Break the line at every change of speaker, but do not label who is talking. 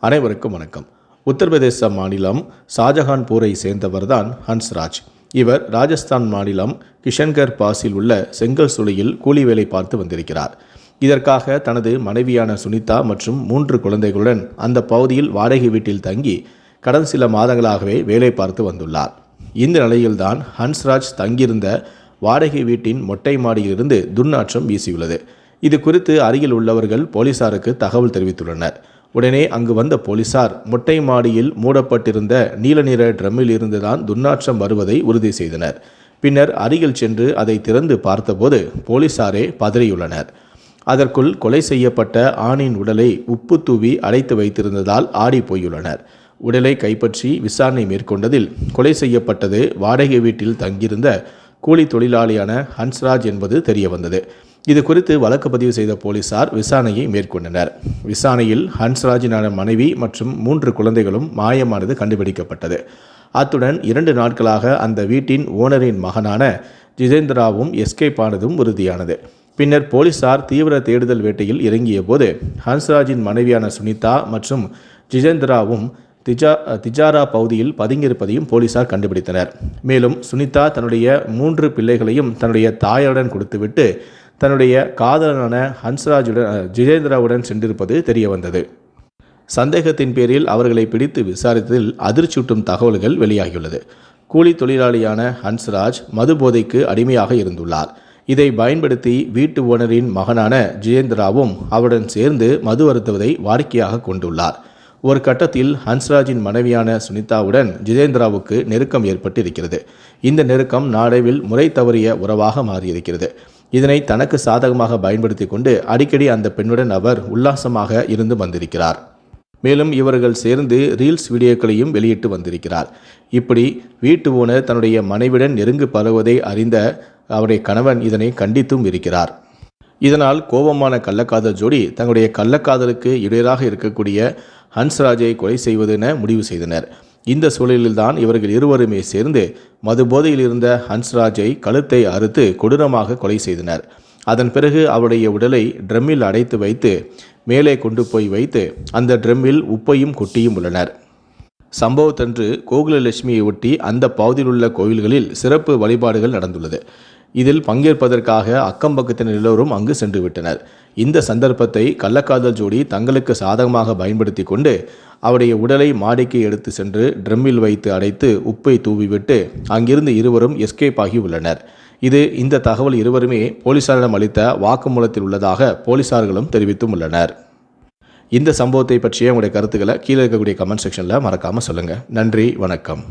அனைவருக்கும் வணக்கம். உத்தரப்பிரதேச மாநிலம் ஷாஜஹான்பூரை சேர்ந்தவர்தான் ஹன்ஸ்ராஜ். இவர் ராஜஸ்தான் மாநிலம் கிஷன்கர் பாஸில் உள்ள செங்கல் சுளையில் கூலி வேலை பார்த்து வந்திருக்கிறார். இதற்காக தனது மனைவியான சுனிதா மற்றும் மூன்று குழந்தைகளுடன் அந்த பகுதியில் வாடகை வீட்டில் தங்கி கடந்த சில மாதங்களாகவே வேலை பார்த்து வந்துள்ளார். இந்த நிலையில்தான் ஹன்ஸ்ராஜ் தங்கியிருந்த வாடகை வீட்டின் மொட்டை மாடியிலிருந்து துர்நாற்றம் வீசியுள்ளது. இது குறித்து அருகில் உள்ளவர்கள் போலீசாருக்கு தகவல் தெரிவித்துள்ளனர். உடனே அங்கு வந்த போலீசார் மொட்டை மாடியில் மூடப்பட்டிருந்த நீல நிற ட்ரம்மில் இருந்துதான் துர்நாற்றம் வருவதை உறுதி செய்தனர். பின்னர் அருகில் சென்று அதை திறந்து பார்த்தபோது போலீசாரே பதறியுள்ளனர். அதற்குள் கொலை செய்யப்பட்ட ஆணின் உடலை உப்பு தூவி அடைத்து வைத்திருந்ததால் ஆடி போயுள்ளனர். உடலை கைப்பற்றி விசாரணை மேற்கொண்டதில் கொலை செய்யப்பட்டது வாடகை வீட்டில் தங்கியிருந்த கூலி தொழிலாளியான ஹன்ஸ்ராஜ் என்பது தெரியவந்தது. இது குறித்து வழக்கு பதிவு செய்த போலீசார் விசாரணையை மேற்கொண்டனர். விசாரணையில் ஹன்ஸ்ராஜினான மனைவி மற்றும் மூன்று குழந்தைகளும் மாயமானது கண்டுபிடிக்கப்பட்டது. அத்துடன் இரண்டு நாட்களாக அந்த வீட்டின் ஓனரின் மகனான ஜிதேந்திராவும் எஸ்கேப் ஆனதும் உறுதியானது. பின்னர் போலீசார் தீவிர தேடுதல் வேட்டையில் இறங்கிய போது ஹன்ஸ்ராஜின் மனைவியான சுனிதா மற்றும் ஜிதேந்திராவும் திஜா திஜாரா பகுதியில் பதுங்கியிருப்பதையும் போலீசார் கண்டுபிடித்தனர். மேலும் சுனிதா தன்னுடைய மூன்று பிள்ளைகளையும் தன்னுடைய தாயருடன் கொடுத்துவிட்டு தன்னுடைய காதலனான ஹன்ஸ்ராஜுடன் ஜிதேந்திராவுடன் சென்றிருப்பது தெரிய வந்தது சந்தேகத்தின் பேரில் அவர்களை பிடித்து விசாரித்ததில் அதிர்ச்சியூட்டும் தகவல்கள் வெளியாகியுள்ளது. கூலி தொழிலாளியான ஹன்ஸ்ராஜ் மது போதைக்கு அடிமையாக இருந்துள்ளார். இதை பயன்படுத்தி வீட்டு ஓனரின் மகனான ஜிதேந்திராவும் அவருடன் சேர்ந்து மது வருத்துவதை வாடிக்கையாக கொண்டுள்ளார். ஒரு கட்டத்தில் ஹன்ஸ்ராஜின் மனைவியான சுனிதாவுடன் ஜிதேந்திராவுக்கு நெருக்கம் ஏற்பட்டிருக்கிறது. இந்த நெருக்கம் நாடைவில் முறை தவறிய உறவாக மாறியிருக்கிறது. இதனை தனக்கு சாதகமாக பயன்படுத்தி கொண்டு அடிக்கடி அந்த பெண்ணுடன் அவர் உல்லாசமாக இருந்து வந்திருக்கிறார். மேலும் இவர்கள் சேர்ந்து ரீல்ஸ் வீடியோக்களையும் வெளியிட்டு வந்திருக்கிறார். இப்படி வீட்டு ஓனர் தன்னுடைய மனைவிடன் நெருங்கு பரவுவதை அறிந்த அவருடைய கணவன் இதனை கண்டித்தும் இருக்கிறார். இதனால் கோபமான கள்ளக்காதல் ஜோடி தங்களுடைய கள்ளக்காதலுக்கு இடையராக இருக்கக்கூடிய ஹன்ஸ்ராஜை கொலை செய்வதென முடிவு செய்தனர். இந்த சூழலில்தான் இவர்கள் இருவருமே சேர்ந்து மது போதையில் இருந்த ஹன்ஸ்ராஜை கழுத்தை அறுத்து கொடூரமாக கொலை செய்தனர். அதன் பிறகு அவருடைய உடலை ட்ரம்மில் அடைத்து வைத்து மேலே கொண்டு போய் வைத்து அந்த ட்ரம்மில் உப்பையும் கொட்டியும் உள்ளனர். சம்பவத்தன்று கோகுலலட்சுமியை ஒட்டி அந்த பகுதியில் உள்ள கோவில்களில் சிறப்பு வழிபாடுகள் நடந்துள்ளது. இதில் பங்கேற்பதற்காக அக்கம் பக்கத்தினர் எல்லோரும் அங்கு சென்று விட்டனர் இந்த சந்தர்ப்பத்தை கள்ளக்காதல் ஜோடி தங்களுக்கு சாதகமாக பயன்படுத்தி கொண்டு அவருடைய உடலை மாடிக்கு எடுத்து சென்று ட்ரம்மில் வைத்து அடைத்து உப்பை தூவிவிட்டு அங்கிருந்து இருவரும் எஸ்கேப் ஆகி உள்ளனர். இது இந்த தகவல் இருவருமே போலீசாரிடம் அளித்த வாக்குமூலத்தில் உள்ளதாக போலீசார்களும் தெரிவித்தும் உள்ளனர். இந்த சம்பவத்தை பற்றிய உங்களுடைய கருத்துக்களை கீழே இருக்கக்கூடிய கமெண்ட் செக்ஷனில் மறக்காமல் சொல்லுங்கள் நன்றி வணக்கம்.